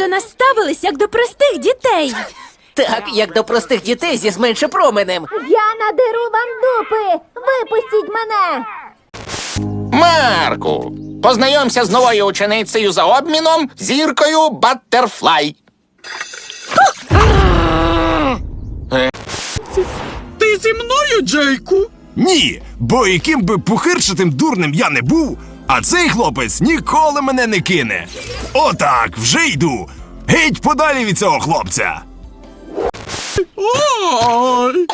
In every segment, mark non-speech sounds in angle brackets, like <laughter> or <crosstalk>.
до нас ставились як до простих дітей. Так, як до простих дітей зі зменше променем. Я надеру вам дупи! Випустіть мене! Марку, познайомся з новою ученицею за обміном зіркою Баттерфлай. Ти зі мною, Джейку? Ні, бо яким би пухирчатим дурним я не був, а цей хлопець ніколи мене не кине. Отак, вже йду. Геть подалі від цього хлопця. Ой!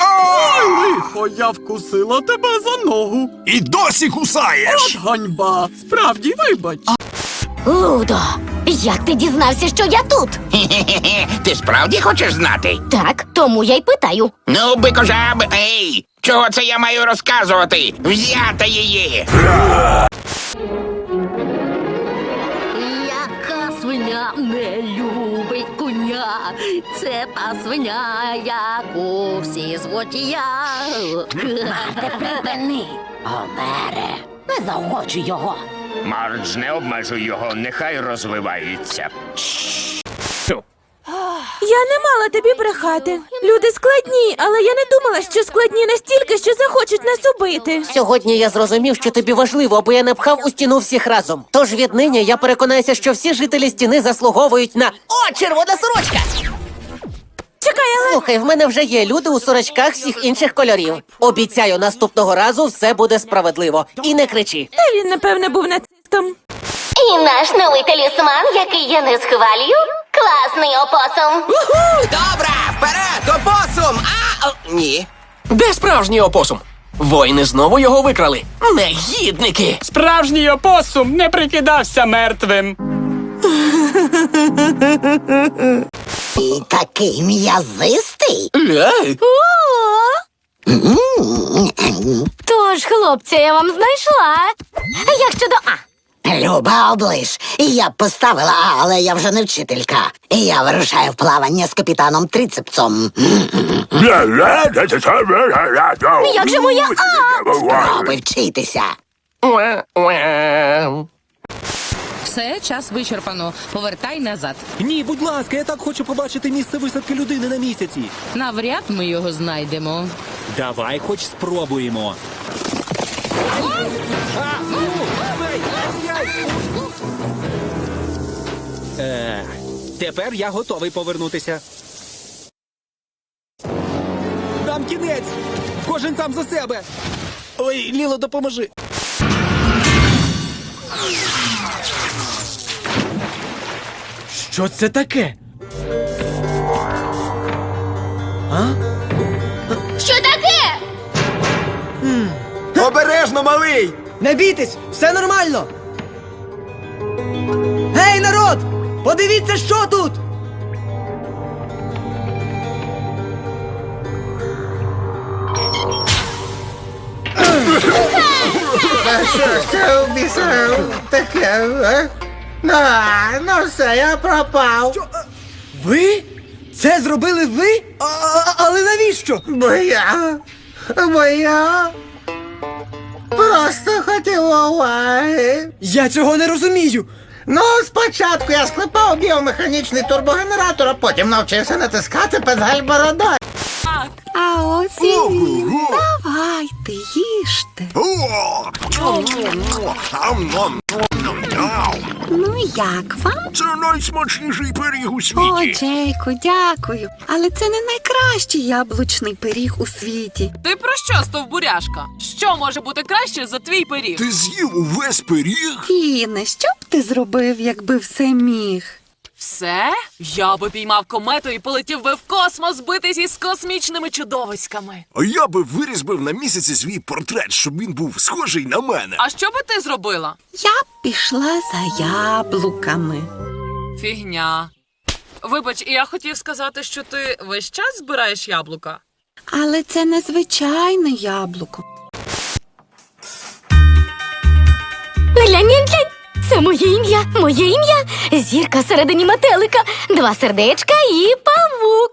Ой, лихо, я вкусила тебе за ногу. І досі кусаєш. От ганьба. Справді, вибач. Лудо, як ти дізнався, що я тут? Хе-хе-хе, <laughs> Ти справді хочеш знати? Так, тому я й питаю. Ну, бикожаб, ей! Чого це я маю розказувати? Взяти її! Яка свиня не любить коня? Це та свиня, яку всі звуть я. Припини, Омере, не заохочуй його. Мардж, не обмежуй його, нехай розвивається. Я не мала тобі брехати. Люди складні, але я не думала, що складні настільки, що захочуть нас убити. Сьогодні я зрозумів, що тобі важливо, аби я не пхав у стіну всіх разом. Тож віднині я переконаюся, що всі жителі стіни заслуговують на. О, червона сорочка! Чекай, але Слухай, в мене вже є люди у сорочках всіх інших кольорів. Обіцяю, наступного разу все буде справедливо. І не кричи. та він, напевне, був нацистом. І наш новий талісман, який я не схвалюю, класний опосум. Добре, вперед, опосум! А, о, ні. Де справжній опосум? Воїни знову його викрали. Негідники! Справжній опосум не прикидався мертвим. І такий м'язистий. Тож, хлопця, я вам знайшла. А як щодо А? Люба облиш. Я б поставила, але я вже не вчителька. І я вирушаю в плавання з капітаном Трицепсом. Як же моя А? Аби вчитися. Все, час вичерпано. Повертай назад. Ні, будь ласка, я так хочу побачити місце висадки людини на місяці. Навряд ми його знайдемо. Давай хоч спробуємо. Е, тепер я готовий повернутися. Дам кінець! Кожен сам за себе. Ой, Ліло, допоможи. Що це таке? Що таке? Обережно, малий! Не бійтесь, все нормально. Подивіться, що тут! Що ж це таке? А, ну все, я пропав. Ви? Це зробили ви? А, а- але навіщо? Бо я. Бо я. Просто хотів уваги. Я цього не розумію. Ну, спочатку я склепав біомеханічний турбогенератор, а потім навчився натискати педаль бородою. А ось і він. Давайте, їжте. Ну як вам? Це найсмачніший пиріг у О, світі. Джейку, дякую. Але це не найкращий яблучний пиріг у світі. Ти про що, стовбуряшка? Що може бути краще за твій пиріг? Ти з'їв увесь пиріг? Фіне, що б ти зробив, якби все міг? Все? Я би піймав комету і полетів би в космос битись із космічними чудовиськами. А я би вирізбив на місяці свій портрет, щоб він був схожий на мене. А що би ти зробила? Я б пішла за яблуками. Фігня. Вибач, я хотів сказати, що ти весь час збираєш яблука. Але це незвичайне яблуко. Глянь, глянь, глянь. Це моє ім'я, моє ім'я. Зірка всередині метелика, два сердечка і павук.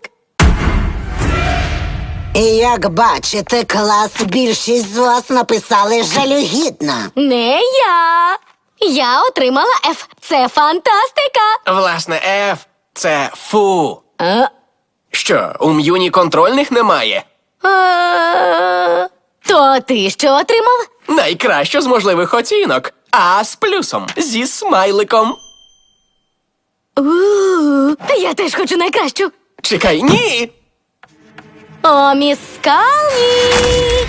І як бачите, клас більшість з вас написали жалюгідно. Не я. Я отримала F. Це фантастика. Власне, Ф це фу. Е, Що, у м'юні контрольних немає? е, То ти що отримав? Найкраще з можливих оцінок. А з плюсом, зі смайликом. У, Я теж хочу найкращу. Чекай, ні! О, міс Скалзі!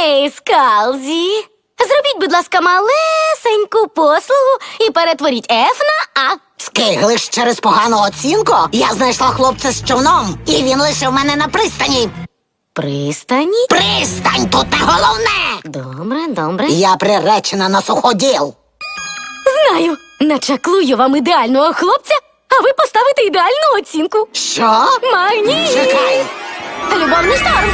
Ей, Скалзі! Зробіть, будь ласка, малесеньку послугу і перетворіть F на А. Скиглиш через погану оцінку? Я знайшла хлопця з човном, і він лишив мене на пристані. Пристані? Пристань тут не головне! Добре, добре. Я приречена на суходіл. Знаю. Начаклую вам ідеального хлопця, а ви поставите ідеальну оцінку. Що? Магніт! Чекай! Любовний шторм.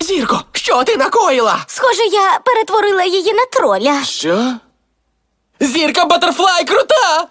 Зірко, що ти накоїла? Схоже, я перетворила її на троля. Що? Зірка Батерфлай крута!